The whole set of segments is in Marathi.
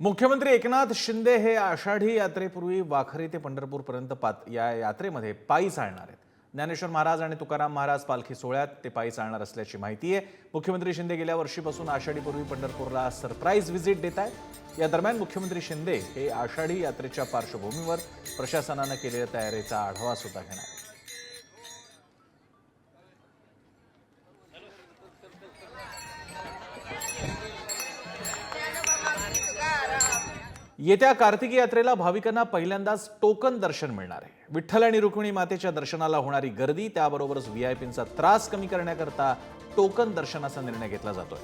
मुख्यमंत्री एकनाथ शिंदे हे आषाढी यात्रेपूर्वी वाखरी ते पंढरपूरपर्यंत पात या यात्रेमध्ये पायी चालणार आहेत. ज्ञानेश्वर महाराज आणि तुकाराम महाराज पालखी सोहळ्यात ते पायी चालणार असल्याची माहिती आहे. मुख्यमंत्री शिंदे गेल्या वर्षीपासून आषाढीपूर्वी पंढरपूरला सरप्राईज व्हिजिट देत आहेत. या दरम्यान मुख्यमंत्री शिंदे हे आषाढी यात्रेच्या पार्श्वभूमीवर प्रशासनानं केलेल्या तयारीचा आढावा सुद्धा घेणार येत्या कार्तिकी यात्रेला भाविकांना पहिल्यांदाच टोकन दर्शन मिळणार आहे. विठ्ठल आणि रुक्मिणी मातेच्या दर्शनाला होणारी गर्दी त्याबरोबरच व्हीआयपींचा त्रास कमी करण्याकरता टोकन दर्शनाचा निर्णय घेतला जातोय.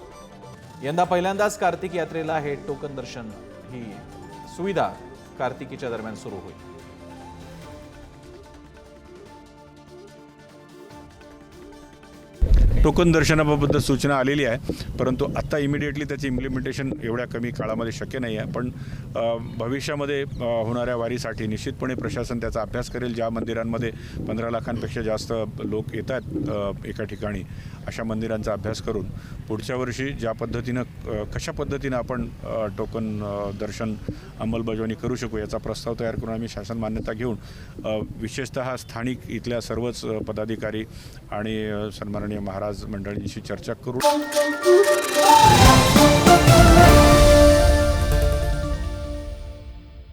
यंदा पहिल्यांदाच कार्तिकी यात्रेला हे टोकन दर्शन ही सुविधा कार्तिकीच्या दरम्यान सुरू होईल. टोकन दर्शनाबाबत सूचना आलेली आहे परंतु आत्ता इमिडिएटली त्याची इम्प्लिमेंटेशन एवढ्या कमी काळामध्ये शक्य नाही आहे पण भविष्यामध्ये होणाऱ्या वारीसाठी निश्चितपणे प्रशासन त्याचा अभ्यास करेल ज्या मंदिरांमध्ये पंधरा लाखांपेक्षा जास्त लोक येत आहेत एका ठिकाणी अशा मंदिरांचा अभ्यास करून. पुढच्या वर्षी ज्या पद्धतीनं कशा पद्धतीनं आपण टोकन दर्शन अंमलबजावणी करू शकू याचा प्रस्ताव तयार करून आम्ही शासन मान्यता घेऊन विशेषतः स्थानिक इथल्या सर्वच पदाधिकारी आणि सन्माननीय महाराज मंडळींशी चर्चा करू.